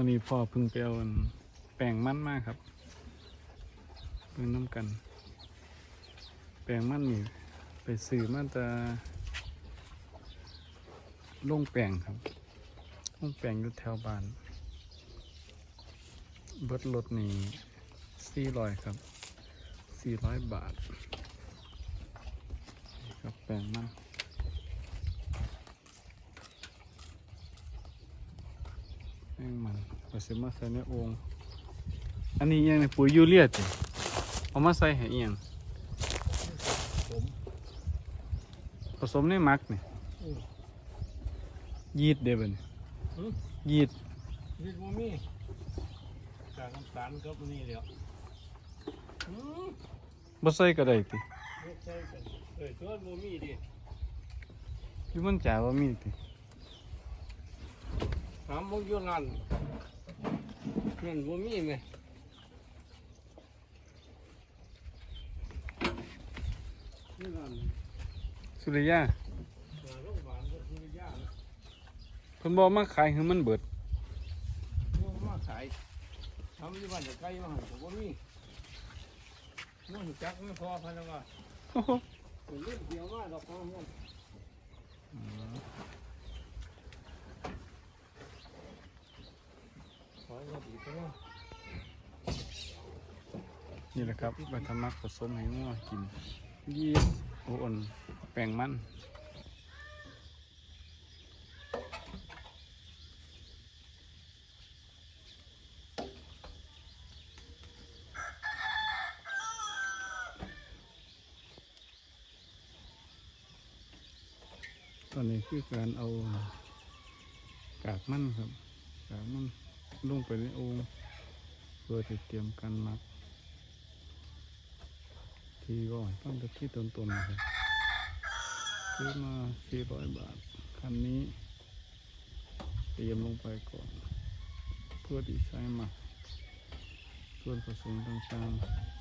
วันนี้พ่อพิ่งไปเอาอันแปลงมันมากครับเพิ่งน้ำกัน แปลงมันนี่ไปซื้อมาจะลงแปลงครับลงแปลงอยู่แถวบ้าน เบิดรถนี่สี่ร้อยครับสี่ร้อยบาทนี่ครับแปลงมัน แป้ง มันเอาสิมาใส่ในโอ่งอันนี้อิหยังในปุ๋ยยูเรียติเอามาใส่ให้เอียงผมผสมในหมักนี่อืมยีดเด้บ่นี่หือยีดนี่บ่มีจากน้ำตาลกับอันนี่เดียวอืมบ่ใส่ก็ได้ติไม่ใช่กันเอ้ยตัวบ่มีดิอยู่มันจ่าบ่มีติ ถามบ่อยู่นั่นนั่นบ่มีไหมนี่นั่นสุริยาหาโรงพยาบาลก็คือยานะเพิ่นบ่เอามาขายให้มันเบิดบ่มาขายทำอยู่บ้านจะไกลมาหั่นก็บ่มีมันจักไม่พอพันแล้วว่าโอ้โหเล่นเดียวมาดอกของมันขอให้ดีไปเนี่แหละครับใบทำมักผสมให้งัวกินยีดโอ่อนแป้งมันตอนนี้คือการเอากากมันครับกากมัน ลงไปในโอ่งเพื่อจะเตรียมการมัก ทีก่อนตั้งแต่ที่ต้นๆนะครับซื้อมา400บาท คันนี้เตรียมลงไปก่อน เพื่อที่ใช้หมักส่วนผสมต่างๆ